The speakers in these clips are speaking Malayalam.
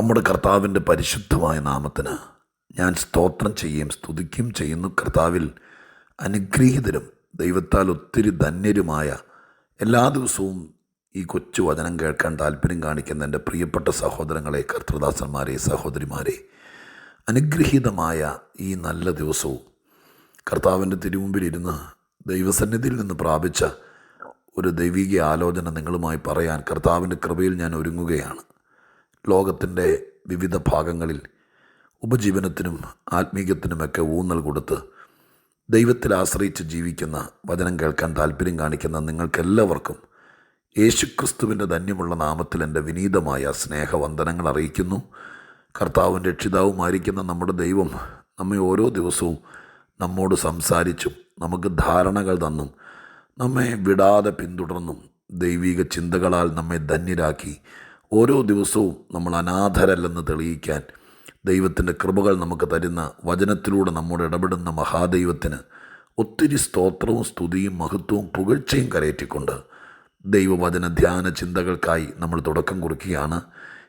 നമ്മുടെ കർത്താവിന്റെ പരിശുദ്ധമായ നാമത്തിന് ഞാൻ സ്തോത്രം ചെയ്യുകയും സ്തുതിക്കും ചെയ്യുന്നു. കർത്താവിൽ അനുഗ്രഹീതരും ദൈവത്താൽ ഒത്തിരി ധന്യരുമായ എല്ലാ ദിവസവും ഈ കൊച്ചു വചനം കേൾക്കാൻ താല്പര്യം കാണിക്കുന്ന എന്റെ പ്രിയപ്പെട്ട സഹോദരങ്ങളെ കർത്തൃദാസന്മാരെ സഹോദരിമാരെ അനുഗ്രഹീതമായ ഈ നല്ല ദിവസവും കർത്താവിന്റെ തിരുമുമ്പിലിരുന്ന് ദൈവസന്നിധിയിൽ നിന്ന് പ്രാപിച്ച ഒരു ദൈവിക ആലോചന നിങ്ങളുമായി പറയാൻ കർത്താവിന്റെ കൃപയിൽ ഞാൻ ഒരുങ്ങുകയാണ്. ലോകത്തിന്റെ വിവിധ ഭാഗങ്ങളിൽ ഉപജീവനത്തിനും ആത്മീയത്തിനുമൊക്കെ ഊന്നൽ കൊടുത്ത് ദൈവത്തിൽ ആശ്രയിച്ച് ജീവിക്കുന്ന വചനം കേൾക്കാൻ താല്പര്യം കാണിക്കുന്ന നിങ്ങൾക്കെല്ലാവർക്കും യേശുക്രിസ്തുവിന്റെ ധന്യമുള്ള നാമത്തിൽ എന്റെ വിനീതമായ സ്നേഹവന്ദനങ്ങൾ അറിയിക്കുന്നു. കർത്താവും രക്ഷിതാവുമായിരിക്കുന്ന നമ്മുടെ ദൈവം നമ്മെ ഓരോ ദിവസവും നമ്മോട് സംസാരിച്ചും നമുക്ക് ധാരണകൾ തന്നും നമ്മെ വിടാതെ പിന്തുടർന്നും ദൈവിക ചിന്തകളാൽ നമ്മെ ധന്യരാക്കി ഓരോ ദിവസവും നമ്മൾ അനാഥരല്ലെന്ന് തെളിയിക്കാൻ ദൈവത്തിന്റെ കൃപകൾ നമുക്ക് തരുന്ന വചനത്തിലൂടെ നമ്മോട് ഇടപെടുന്ന മഹാദൈവത്തിന് ഒത്തിരി സ്തോത്രവും സ്തുതിയും മഹത്വവും പുകഴ്ചയും കരയറ്റിക്കൊണ്ട് ദൈവവചന ധ്യാന ചിന്തകൾക്കായി നമ്മൾ തുടക്കം കുറിക്കുകയാണ്.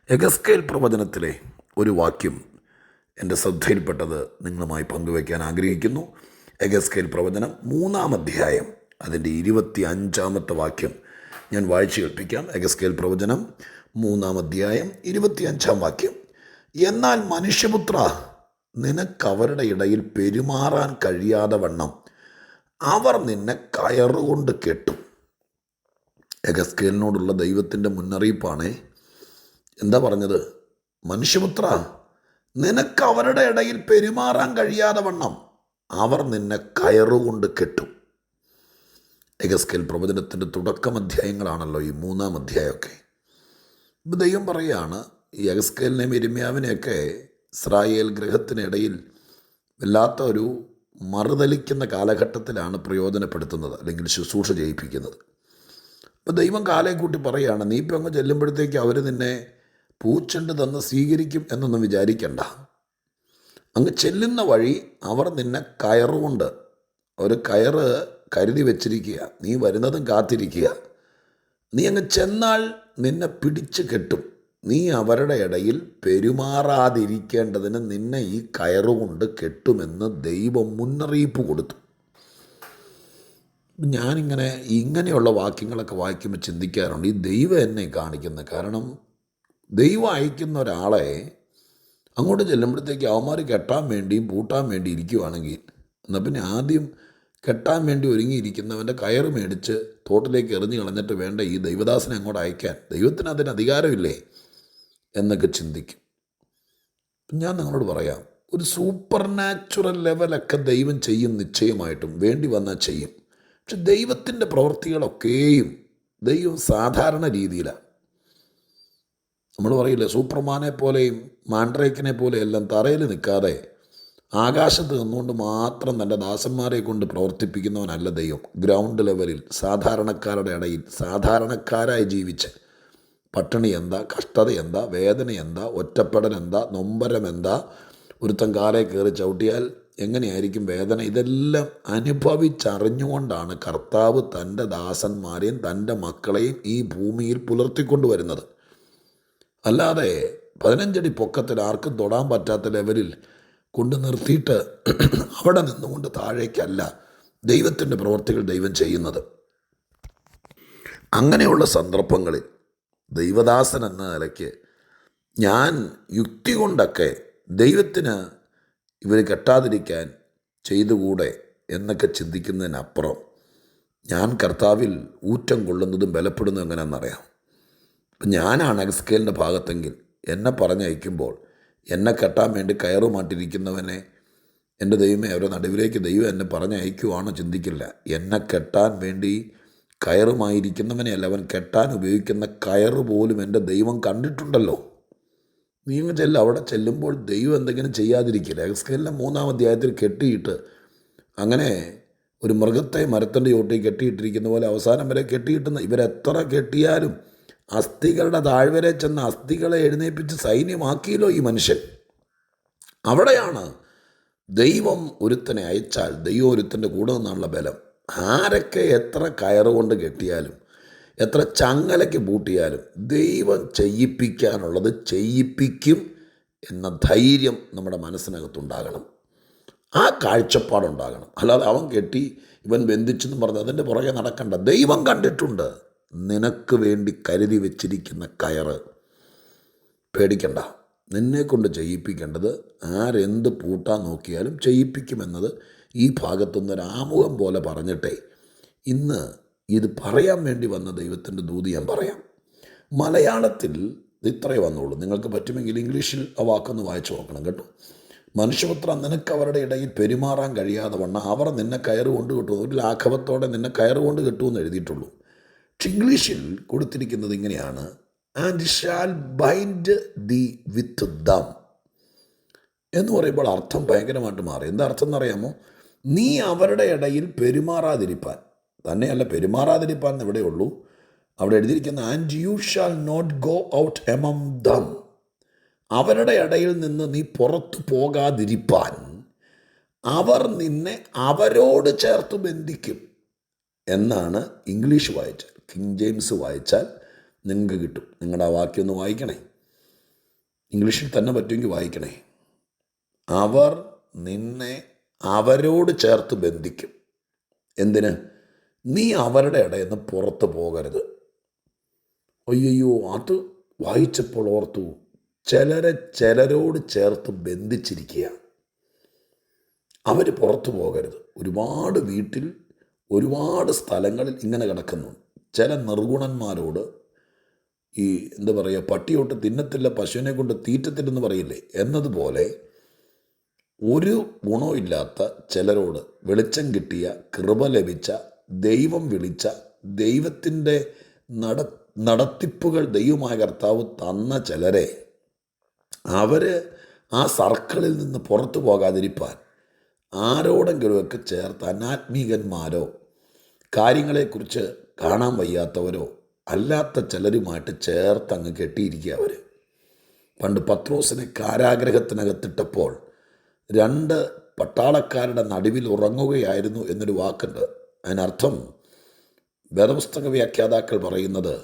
എഗസ്കേൽ പ്രവചനത്തിലെ ഒരു വാക്യം എന്റെ ശ്രദ്ധയിൽപ്പെട്ടത് നിങ്ങളുമായി പങ്കുവയ്ക്കാൻ ആഗ്രഹിക്കുന്നു. എഗസ്കേൽ പ്രവചനം മൂന്നാം അധ്യായം അതിന്റെ ഇരുപത്തി അഞ്ചാമത്തെ വാക്യം ഞാൻ വായിച്ചു കേൾപ്പിക്കാം. എഗസ്കേൽ പ്രവചനം മൂന്നാം അധ്യായം ഇരുപത്തിയഞ്ചാം വാക്യം. എന്നാൽ മനുഷ്യപുത്ര നിനക്കവരുടെ ഇടയിൽ പെരുമാറാൻ കഴിയാതെ വണ്ണം. അവർ നിന്നെ കയറുകൊണ്ട് കെട്ടും. എഗസ്കേലിനോടുള്ള ദൈവത്തിന്റെ മുന്നറിയിപ്പാണ്. എന്താ പറഞ്ഞത്? മനുഷ്യപുത്ര നിനക്ക് അവരുടെ ഇടയിൽ പെരുമാറാൻ കഴിയാതെ വണ്ണം. അവർ നിന്നെ കയറുകൊണ്ട് കെട്ടും. എഗസ്കേൽ പ്രവചനത്തിന്റെ തുടക്കം അധ്യായങ്ങളാണല്ലോ ഈ മൂന്നാം അധ്യായമൊക്കെ. ദൈവം പറയുകയാണ് ഈ എഗസ്കേലിനെയും ഇരിമ്യാവിനെയൊക്കെ ഇസ്രായേൽ ഗ്രഹത്തിനിടയിൽ വല്ലാത്ത ഒരു മറുതലിക്കുന്ന കാലഘട്ടത്തിലാണ് പ്രയോജനപ്പെടുത്തുന്നത് അല്ലെങ്കിൽ ശുശ്രൂഷ ചെയ്യിപ്പിക്കുന്നത്. അപ്പോൾ ദൈവം കാലേ കൂട്ടി പറയുകയാണ് നീ ഇപ്പം അങ്ങ് ചെല്ലുമ്പോഴത്തേക്ക് അവർ നിന്നെ പൂച്ചണ്ട് തന്ന് സ്വീകരിക്കും എന്നൊന്നും വിചാരിക്കണ്ട. അങ്ങ് ചെല്ലുന്ന വഴി അവർ നിന്നെ കയറുകൊണ്ട് ഒരു കയറ് കരുതി വച്ചിരിക്കുക. നീ വരുന്നതും കാത്തിരിക്കുക. നീ അങ്ങ് ചെന്നാൽ നിന്നെ പിടിച്ച് കെട്ടും. നീ അവരുടെ ഇടയിൽ പെരുമാറാതിരിക്കേണ്ടതിന് നിന്നെ ഈ കയറുകൊണ്ട് കെട്ടുമെന്ന് ദൈവം മുന്നറിയിപ്പ് കൊടുത്തു. ഞാനിങ്ങനെ ഇങ്ങനെയുള്ള വാക്യങ്ങളൊക്കെ വായിക്കുമ്പോൾ ചിന്തിക്കാറുണ്ട്. ഈ ദൈവം എന്നെ കാണിക്കുന്നത് കാരണം ദൈവം അയക്കുന്ന ഒരാളെ അങ്ങോട്ട് ചെല്ലുമ്പോഴത്തേക്ക് അവന്മാർ കെട്ടാൻ വേണ്ടിയും പൂട്ടാൻ വേണ്ടി ഇരിക്കുവാണെങ്കിൽ എന്നാൽ പിന്നെ ആദ്യം കെട്ടാൻ വേണ്ടി ഒരുങ്ങിയിരിക്കുന്നവന്റെ കയറ് മേടിച്ച് തോട്ടിലേക്ക് എറിഞ്ഞു കളഞ്ഞിട്ട് വേണ്ട ഈ ദൈവദാസനെ അങ്ങോട്ട് അയക്കാൻ ദൈവത്തിന് അതിന് അധികാരമില്ലേ? എന്നൊക്കെ ചിന്തിക്കും. ഞാൻ നിങ്ങളോട് പറയാം ഒരു സൂപ്പർ നാച്ചുറൽ ലെവലൊക്കെ ദൈവം ചെയ്യും നിശ്ചയമായിട്ടും വേണ്ടി വന്നാൽ ചെയ്യും. പക്ഷെ ദൈവത്തിന്റെ പ്രവൃത്തികളൊക്കെയും ദൈവം സാധാരണ രീതിയിലാണ് നമ്മൾ പറയില്ലേ സൂപ്പർമാനെ പോലെയും മാൻഡ്രേക്കിനെ പോലെയും എല്ലാം തറയിൽ നിൽക്കാതെ ആകാശത്ത് നിന്നുകൊണ്ട് മാത്രം തന്റെ ദാസന്മാരെ കൊണ്ട് പ്രവർത്തിപ്പിക്കുന്നവനല്ല ദൈവം. ഗ്രൗണ്ട് ലെവലിൽ സാധാരണക്കാരുടെ ഇടയിൽ സാധാരണക്കാരായി ജീവിച്ച് പട്ടിണി എന്താ കഷ്ടത എന്താ വേദന എന്താ ഒറ്റപ്പെടൽ എന്താ നൊമ്പരം എന്താ ഒരുത്തൻ കാലെ കയറി ചവിട്ടിയാൽ എങ്ങനെയായിരിക്കും വേദന? ഇതെല്ലാം അനുഭവിച്ചറിഞ്ഞുകൊണ്ടാണ് കർത്താവ് തന്റെ ദാസന്മാരെയും തന്റെ മക്കളെയും ഈ ഭൂമിയിൽ പുലർത്തിക്കൊണ്ടുവരുന്നത്. അല്ലാതെ പതിനഞ്ചടി പൊക്കത്തിൽ ആർക്കും തൊടാൻ പറ്റാത്ത ലെവലിൽ കൊണ്ട് നിർത്തിയിട്ട് അവിടെ നിന്നുകൊണ്ട് താഴേക്കല്ല ദൈവത്തിന്റെ പ്രവർത്തികൾ ദൈവം ചെയ്യുന്നത്. അങ്ങനെയുള്ള സന്ദർഭങ്ങളിൽ ദൈവദാസൻ എന്ന നിലയ്ക്ക് ഞാൻ യുക്തി കൊണ്ടൊക്കെ ദൈവത്തിന് ഇവർ കെട്ടാതിരിക്കാൻ ചെയ്തുകൂടെ എന്നൊക്കെ ചിന്തിക്കുന്നതിനപ്പുറം ഞാൻ കർത്താവിൽ ഊറ്റം കൊള്ളുന്നതും ബലപ്പെടുന്നതും എങ്ങനെയാണെന്നറിയാം. അപ്പം ഞാനാണ് എക്സ്കേലിന്റെ ഭാഗത്തെങ്കിൽ എന്നെ പറഞ്ഞയക്കുമ്പോൾ എന്നെ കെട്ടാൻ വേണ്ടി കയറുമാട്ടിരിക്കുന്നവനെ എന്റെ ദൈവമേ അവരെ നടുവിലേക്ക് ദൈവം എന്നെ പറഞ്ഞയക്കുവാണോ ചിന്തിക്കില്ല. എന്നെ കെട്ടാൻ വേണ്ടി കയറുമായിരിക്കുന്നവനെ അല്ല അവൻ കെട്ടാൻ ഉപയോഗിക്കുന്ന കയറ് പോലും എന്റെ ദൈവം കണ്ടിട്ടുണ്ടല്ലോ. നീ ഇങ്ങനെ ചെല്ല അവിടെ ചെല്ലുമ്പോൾ ദൈവം എന്തെങ്കിലും ചെയ്യാതിരിക്കില്ല. എക്സ്കെല്ലാം മൂന്നാം അധ്യായത്തിൽ കെട്ടിയിട്ട് അങ്ങനെ ഒരു മൃഗത്തെ മരത്തിന്റെ ചോട്ടിൽ കെട്ടിയിട്ടിരിക്കുന്ന പോലെ അവസാനം വരെ കെട്ടിയിട്ടുന്ന ഇവരെത്ര കെട്ടിയാലും അസ്ഥികളുടെ താഴ്വരെ ചെന്ന് അസ്ഥികളെ എഴുന്നേൽപ്പിച്ച് സൈന്യമാക്കിയല്ലോ ഈ മനുഷ്യൻ. അവിടെയാണ് ദൈവം ഒരുത്തനെ അയച്ചാൽ ദൈവം ഒരുത്തന്റെ കൂടെ നിന്നുള്ള ബലം. ആരൊക്കെ എത്ര കയറുകൊണ്ട് കെട്ടിയാലും എത്ര ചങ്ങലയ്ക്ക് പൂട്ടിയാലും ദൈവം ചെയ്യിപ്പിക്കാനുള്ളത് ചെയ്യിപ്പിക്കും എന്ന ധൈര്യം നമ്മുടെ മനസ്സിനകത്തുണ്ടാകണം. ആ കാഴ്ചപ്പാടുണ്ടാകണം. അല്ലാതെ അവൻ കെട്ടി ഇവൻ ബന്ധിച്ചെന്ന് പറഞ്ഞ് അതിന്റെ പുറകെ നടക്കണ്ട. ദൈവം കണ്ടിട്ടുണ്ട്. നിനക്ക് വേണ്ടി കരുതി വെച്ചിരിക്കുന്ന കയറ് പേടിക്കണ്ട. നിന്നെ കൊണ്ട് ചെയ്യിപ്പിക്കേണ്ടത് ആരെന്ത് പൂട്ടാൻ നോക്കിയാലും ചെയ്യിപ്പിക്കുമെന്നത് ഈ ഭാഗത്തുനിന്ന് ഒരു ആമുഖം പോലെ പറഞ്ഞിട്ടേ. ഇന്ന് ഇത് പറയാൻ വേണ്ടി വന്ന ദൈവത്തിന്റെ ദൂതി ഞാൻ പറയാം. മലയാളത്തിൽ ഇത്രേ വന്നുള്ളൂ. നിങ്ങൾക്ക് പറ്റുമെങ്കിൽ ഇംഗ്ലീഷിൽ ആ വാക്കൊന്ന് വായിച്ചു നോക്കണം കേട്ടോ. മനുഷ്യപുത്ര നിനക്ക് അവരുടെ ഇടയിൽ പെരുമാറാൻ കഴിയാതെ വണ്ണം അവർ നിന്നെ കയറുകൊണ്ട് കിട്ടുന്നു. ഒരു ലാഘവത്തോടെ നിന്നെ കയറുകൊണ്ട് കിട്ടുമെന്ന് എഴുതിയിട്ടുള്ളൂ. പക്ഷെ ഇംഗ്ലീഷിൽ കൊടുത്തിരിക്കുന്നത് ഇങ്ങനെയാണ്. And shall bind thee with them എന്ന് പറയുമ്പോൾ അർത്ഥം ഭയങ്കരമായിട്ട് മാറി. എന്താ അർത്ഥം എന്നറിയാമോ? നീ അവരുടെ ഇടയിൽ പെരുമാറാതിരിപ്പാൻ തന്നെയല്ല പെരുമാറാതിരിപ്പാൻ ഇവിടെ ഉള്ളൂ. അവിടെ എഴുതിയിരിക്കുന്ന and you shall not go out among them അവരുടെ ഇടയിൽ നിന്ന് നീ പുറത്തു പോകാതിരിപ്പാൻ. അവർ നിന്നെ അവരോട് ചേർത്ത് ബന്ധിക്കും എന്നാണ് ഇംഗ്ലീഷ് വായിച്ചാൽ കിങ് ജെയിംസ് വായിച്ചാൽ നിങ്ങൾക്ക് കിട്ടും. നിങ്ങളുടെ ആ വാക്യം ഒന്ന് വായിക്കണേ. ഇംഗ്ലീഷിൽ തന്നെ പറ്റുമെങ്കിൽ വായിക്കണേ. അവർ നിന്നെ അവരോട് ചേർത്ത് ബന്ധിക്കും. എന്തിന്? നീ അവരുടെ ഇടയിൽ നിന്ന് പുറത്ത് പോകരുത്. അയ്യോ അത് വായിച്ചപ്പോൾ ഓർത്തു. ചിലരെ ചിലരോട് ചേർത്ത് ബന്ധിച്ചിരിക്കുക അവർ പുറത്തു പോകരുത്. ഒരുപാട് വീട്ടിൽ ഒരുപാട് സ്ഥലങ്ങളിൽ ഇങ്ങനെ കിടക്കുന്നു ചില നിർഗുണന്മാരോട് ഈ എന്താ പറയുക പട്ടിയോട്ട് തിന്നത്തില്ല പശുവിനെ കൊണ്ട് തീറ്റത്തില്ലെന്ന് പറയില്ലേ? എന്നതുപോലെ ഒരു ഗുണവും ഇല്ലാത്ത ചിലരോട് വെളിച്ചം കിട്ടിയ കൃപ ലഭിച്ച ദൈവം വിളിച്ച ദൈവത്തിന്റെ നട നടത്തിപ്പുകൾ ദൈവമായ കർത്താവ് തന്ന ചിലരെ അവർ ആ സർക്കിളിൽ നിന്ന് പുറത്തു പോകാതിരിപ്പാൻ ആരോടെങ്കിലുമൊക്കെ ചേർത്ത് അനാത്മീകന്മാരോ കാര്യങ്ങളെക്കുറിച്ച് കാണാൻ വയ്യാത്തവരോ അല്ലാത്ത ചിലരുമായിട്ട് ചേർത്ത് അങ്ങ് കെട്ടിയിരിക്കുക അവർ പണ്ട് പത്രോസിനെ കാരാഗ്രഹത്തിനകത്തിട്ടപ്പോൾ രണ്ട് പട്ടാളക്കാരുടെ നടുവിൽ ഉറങ്ങുകയായിരുന്നു എന്നൊരു വാക്കുണ്ട്. അതിനർത്ഥം വേദപുസ്തക വ്യാഖ്യാതാക്കൾ പറയുന്നത്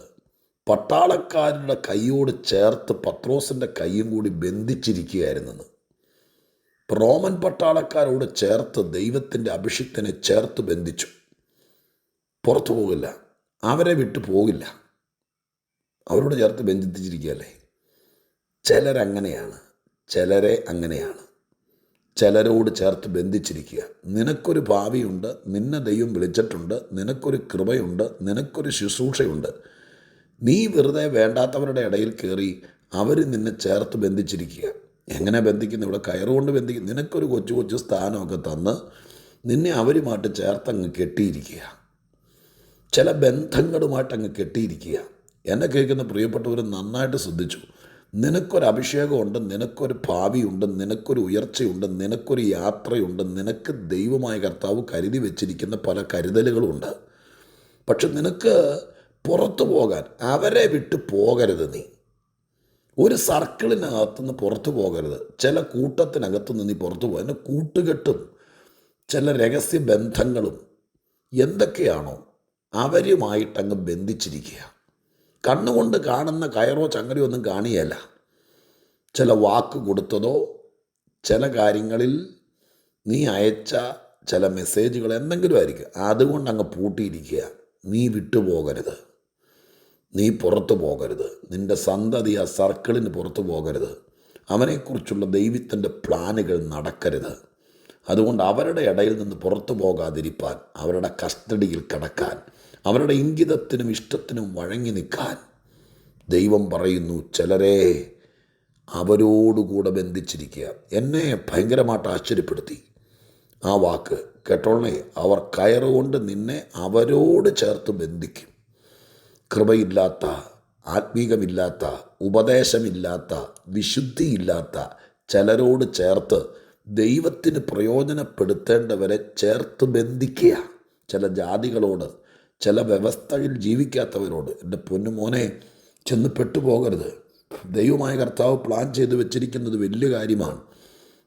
പട്ടാളക്കാരുടെ കൈയോട് ചേർത്ത് പത്രോസിന്റെ കൈയും കൂടി ബന്ധിച്ചിരിക്കുകയായിരുന്നെന്ന്. റോമൻ പട്ടാളക്കാരോട് ചേർത്ത് ദൈവത്തിന്റെ അഭിഷിക്തനെ ചേർത്ത് ബന്ധിച്ചു. പുറത്തു പോകില്ല. അവരെ വിട്ടു പോകില്ല. അവരോട് ചേർത്ത് ബന്ധിപ്പിച്ചിരിക്കുകയല്ലേ? ചിലരങ്ങനെയാണ്. ചിലരെ അങ്ങനെയാണ്. ചിലരോട് ചേർത്ത് ബന്ധിച്ചിരിക്കുക. നിനക്കൊരു ഭാവിയുണ്ട്. നിന്നെ ദൈവം വിളിച്ചിട്ടുണ്ട്. നിനക്കൊരു കൃപയുണ്ട്. നിനക്കൊരു ശുശ്രൂഷയുണ്ട്. നീ വെറുതെ വേണ്ടാത്തവരുടെ ഇടയിൽ കയറി അവർ നിന്നെ ചേർത്ത് ബന്ധിച്ചിരിക്കുക. എങ്ങനെ ബന്ധിക്കുന്നു? ഇവിടെ കയറുകൊണ്ട് ബന്ധിക്കും നിനക്കൊരു കൊച്ചു കൊച്ചു സ്ഥാനമൊക്കെ തന്ന് നിന്നെ അവരുമായിട്ട് ചേർത്തങ്ങ് കെട്ടിയിരിക്കുക. ചില ബന്ധങ്ങളുമായിട്ട് അങ്ങ് കെട്ടിയിരിക്കുക. എന്നെ കേൾക്കുന്ന പ്രിയപ്പെട്ടവർ നന്നായിട്ട് ശ്രദ്ധിച്ചു. നിനക്കൊരു അഭിഷേകമുണ്ട് നിനക്കൊരു ഭാവിയുണ്ട് നിനക്കൊരു ഉയർച്ചയുണ്ട് നിനക്കൊരു യാത്രയുണ്ട് നിനക്ക് ദൈവമായ കർത്താവ് കരുതി വെച്ചിരിക്കുന്ന പല കരുതലുകളുണ്ട്. പക്ഷെ നിനക്ക് പുറത്തു പോകാൻ അവരെ വിട്ട് പോകരുത് നീ. ഒരു സർക്കിളിനകത്തുനിന്ന് പുറത്തു പോകരുത്. ചില കൂട്ടത്തിനകത്തു നിന്ന് നീ പുറത്തു പോകുക കൂട്ടുകെട്ടും. ചില രഹസ്യ ബന്ധങ്ങളും എന്തൊക്കെയാണോ അവരുമായിട്ടങ്ങ് ബന്ധിച്ചിരിക്കുക. കണ്ണുകൊണ്ട് കാണുന്ന കയറോ ചങ്ങലയോ ഒന്നും കാണിയല്ല ചില വാക്ക് കൊടുത്തതോ ചില കാര്യങ്ങളിൽ നീ അയച്ച ചില മെസ്സേജുകൾ എന്തെങ്കിലും ആയിരിക്കും. അതുകൊണ്ട് അങ്ങ് പൂട്ടിയിരിക്കുക. നീ വിട്ടുപോകരുത് നീ പുറത്തു പോകരുത്. നിന്റെ സന്തതി ആ സർക്കിളിന് പുറത്തു പോകരുത്. അവനെക്കുറിച്ചുള്ള ദൈവത്തിന്റെ പ്ലാനുകൾ നടക്കരുത്. അതുകൊണ്ട് അവരുടെ ഇടയിൽ നിന്ന് പുറത്തു പോകാതിരിപ്പാൻ അവരുടെ കസ്റ്റഡിയിൽ കിടക്കാൻ അവരുടെ ഇംഗിതത്തിനും ഇഷ്ടത്തിനും വഴങ്ങി നിൽക്കാൻ ദൈവം പറയുന്നു ചിലരെ അവരോടുകൂടെ ബന്ധിച്ചിരിക്കുക. എന്നെ ഭയങ്കരമായിട്ട് ആശ്ചര്യപ്പെടുത്തി. ആ വാക്ക് കേട്ടോളേ അവർ കയറുകൊണ്ട് നിന്നെ അവരോട് ചേർത്ത് ബന്ധിക്കും. കൃപയില്ലാത്ത ആത്മീകമില്ലാത്ത ഉപദേശമില്ലാത്ത വിശുദ്ധിയില്ലാത്ത ചിലരോട് ചേർത്ത് ദൈവത്തിന് പ്രയോജനപ്പെടുത്തേണ്ടവരെ ചേർത്ത് ബന്ധിക്കുക. ചില ജാതികളോട് ചില വ്യവസ്ഥയിൽ ജീവിക്കാത്തവരോട് എന്റെ പൊന്നുമോനെ ചെന്ന് പെട്ടുപോകരുത്. ദൈവമായ കർത്താവ് പ്ലാൻ ചെയ്ത് വെച്ചിരിക്കുന്നത് വലിയ കാര്യമാണ്.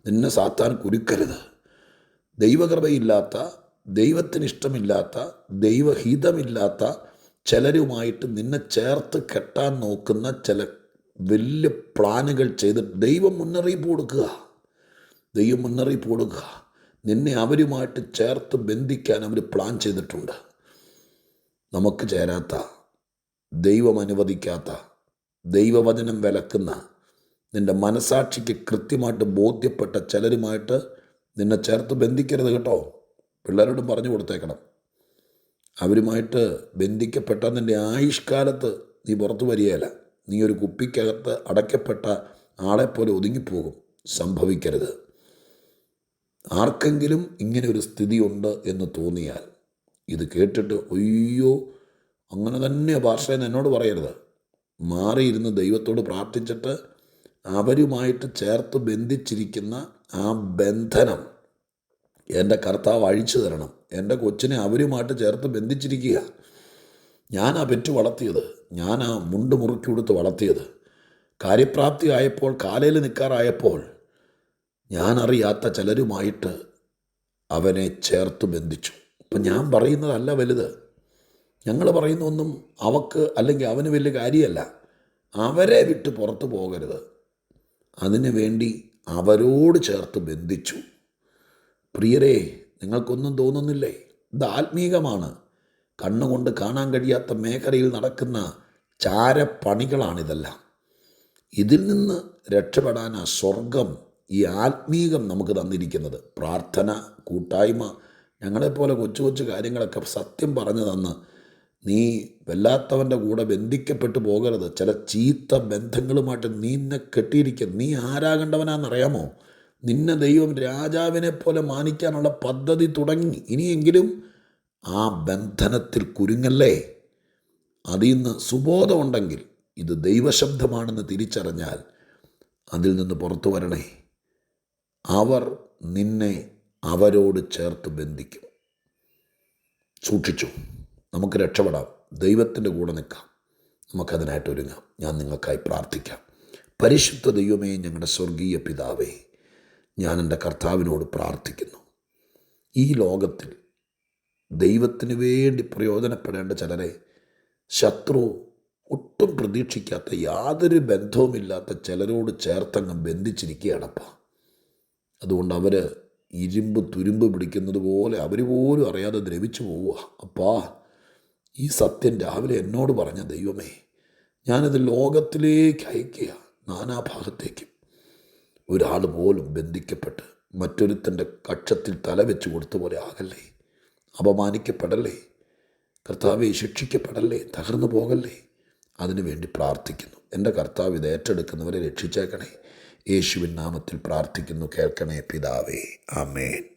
നിന്നെ സാത്താൻ കുരുക്കരുത്. ദൈവകൃപയില്ലാത്ത ദൈവത്തിന് ഇഷ്ടമില്ലാത്ത ദൈവഹിതമില്ലാത്ത ചിലരുമായിട്ട് നിന്നെ ചേർത്ത് കെട്ടാൻ നോക്കുന്ന ചില വലിയ പ്ലാനുകൾ ചെയ്ത് ദൈവം മുന്നറിയിപ്പ് കൊടുക്കുക. ദൈവം മുന്നറിയിപ്പ് കൊടുക്കുക. നിന്നെ അവരുമായിട്ട് ചേർത്ത് ബന്ധിക്കാൻ അവർ പ്ലാൻ ചെയ്തിട്ടുണ്ട്. നമുക്ക് ചേരാത്ത ദൈവം അനുവദിക്കാത്ത ദൈവവചനം വിലക്കുന്ന നിന്റെ മനസാക്ഷിക്ക് കൃത്യമായിട്ട് ബോധ്യപ്പെട്ട ചിലരുമായിട്ട് നിന്നെ ചേർത്ത് ബന്ധിക്കരുത് കേട്ടോ. പിള്ളേരോടും പറഞ്ഞു കൊടുത്തേക്കണം. അവരുമായിട്ട് ബന്ധിക്കപ്പെട്ട നിന്റെ ആയുഷ്കാലത്ത് നീ പുറത്തു വരികയില്ല. നീ ഒരു കുപ്പിക്കകത്ത് അടയ്ക്കപ്പെട്ട ആളെപ്പോലെ ഒതുങ്ങിപ്പോകും. സംഭവിക്കരുത്. ആർക്കെങ്കിലും ഇങ്ങനെ ഒരു സ്ഥിതിയുണ്ട് എന്ന് തോന്നിയാൽ ഇത് കേട്ടിട്ട് അയ്യോ അങ്ങനെ തന്നെ ഭാഷയെന്ന് എന്നോട് പറയരുത്. മാറിയിരുന്ന് ദൈവത്തോട് പ്രാർത്ഥിച്ചിട്ട് അവരുമായിട്ട് ചേർത്ത് ബന്ധിച്ചിരിക്കുന്ന ആ ബന്ധനം എന്റെ കർത്താവ് അഴിച്ചു തരണം. എന്റെ കൊച്ചിനെ അവരുമായിട്ട് ചേർത്ത് ബന്ധിച്ചിരിക്കുക. ഞാനാ പെറ്റു വളർത്തിയത്. ആ മുണ്ട് മുറുക്കി കൊടുത്ത് വളർത്തിയത്. കാര്യപ്രാപ്തി ആയപ്പോൾ കാലയിൽ നിൽക്കാറായപ്പോൾ ഞാനറിയാത്ത ചിലരുമായിട്ട് അവനെ ചേർത്ത് ബന്ധിച്ചു. അപ്പം ഞാൻ പറയുന്നതല്ല വലുത്. ഞങ്ങൾ പറയുന്ന ഒന്നും അവക്ക് അല്ലെങ്കിൽ അവന് വലിയ കാര്യമല്ല. അവരെ വിട്ട് പുറത്തു പോകരുത്. അതിനു വേണ്ടി അവരോട് ചേർത്ത് ബന്ധിച്ചു. പ്രിയരെ നിങ്ങൾക്കൊന്നും തോന്നുന്നില്ലേ? ഇത് ആത്മീകമാണ്. കണ്ണുകൊണ്ട് കാണാൻ കഴിയാത്ത മേഖലയിൽ നടക്കുന്ന ചാരപ്പണികളാണിതെല്ലാം. ഇതിൽ നിന്ന് രക്ഷപ്പെടാൻ ആ സ്വർഗം ഈ ആത്മീകം നമുക്ക് തന്നിരിക്കുന്നത്. പ്രാർത്ഥന കൂട്ടായ്മ ഞങ്ങളെപ്പോലെ കൊച്ചു കൊച്ചു കാര്യങ്ങളൊക്കെ സത്യം പറഞ്ഞു തന്ന് നീ വല്ലാത്തവന്റെ കൂടെ ബന്ധിക്കപ്പെട്ടു പോകരുത്. ചില ചീത്ത ബന്ധങ്ങളുമായിട്ട് നിന്നെ കെട്ടിയിരിക്കും. നീ ആരാകേണ്ടവനാണെന്നറിയാമോ? നിന്നെ ദൈവം രാജാവിനെ പോലെ മാനിക്കാനുള്ള പദ്ധതി തുടങ്ങി. ഇനിയെങ്കിലും ആ ബന്ധനത്തിൽ കുരുങ്ങല്ലേ? അതിൽ നിന്ന് സുബോധമുണ്ടെങ്കിൽ ഇത് ദൈവശബ്ദമാണെന്ന് തിരിച്ചറിഞ്ഞാൽ അതിൽ നിന്ന് പുറത്തു വരണേ. അവർ നിന്നെ അവരോട് ചേർത്ത് ബന്ധിക്കും. സൂക്ഷിച്ചു. നമുക്ക് രക്ഷപ്പെടാം. ദൈവത്തിന്റെ കൂടെ നിൽക്കാം. നമുക്കതിനായിട്ട് ഒരുങ്ങാം. ഞാൻ നിങ്ങൾക്കായി പ്രാർത്ഥിക്കാം. പരിശുദ്ധ ദൈവമേ ഞങ്ങളുടെ സ്വർഗീയ പിതാവേ ഞാൻ എന്റെ കർത്താവിനോട് പ്രാർത്ഥിക്കുന്നു. ഈ ലോകത്തിൽ ദൈവത്തിന് വേണ്ടി പ്രയോജനപ്പെടേണ്ട ചിലരെ ശത്രു ഒട്ടും പ്രതീക്ഷിക്കാത്ത യാതൊരു ബന്ധവുമില്ലാത്ത ചിലരോട് ചേർത്തങ്ങ് ബന്ധിച്ചിരിക്കുകയാണപ്പ അതുകൊണ്ട് അവർ ഇരുമ്പ് തുരുമ്പ് പിടിക്കുന്നത് പോലെ അവർ പോലും അറിയാതെ ദ്രവിച്ചു പോവുക. അപ്പാ ഈ സത്യം രാവിലെ എന്നോട് പറഞ്ഞ ദൈവമേ ഞാനത് ലോകത്തിലേക്ക് അയക്കുക നാനാഭാഗത്തേക്കും. ഒരാൾ പോലും ബന്ധിക്കപ്പെട്ട് മറ്റൊരുത്തന്റെ കക്ഷത്തിൽ തല വെച്ച് കൊടുത്ത പോലെ ആകല്ലേ? അപമാനിക്കപ്പെടല്ലേ? കർത്താവെ ശിക്ഷിക്കപ്പെടല്ലേ? തകർന്നു പോകല്ലേ? അതിനുവേണ്ടി പ്രാർത്ഥിക്കുന്നു. എന്റെ കർത്താവ് ഇത് ഏറ്റെടുക്കുന്നവരെ രക്ഷിച്ചേക്കണേ. യേശുവിൻ നാമത്തിൽ പ്രാർത്ഥിക്കുന്നു. കേൾക്കണേ പിതാവേ. ആമേൻ.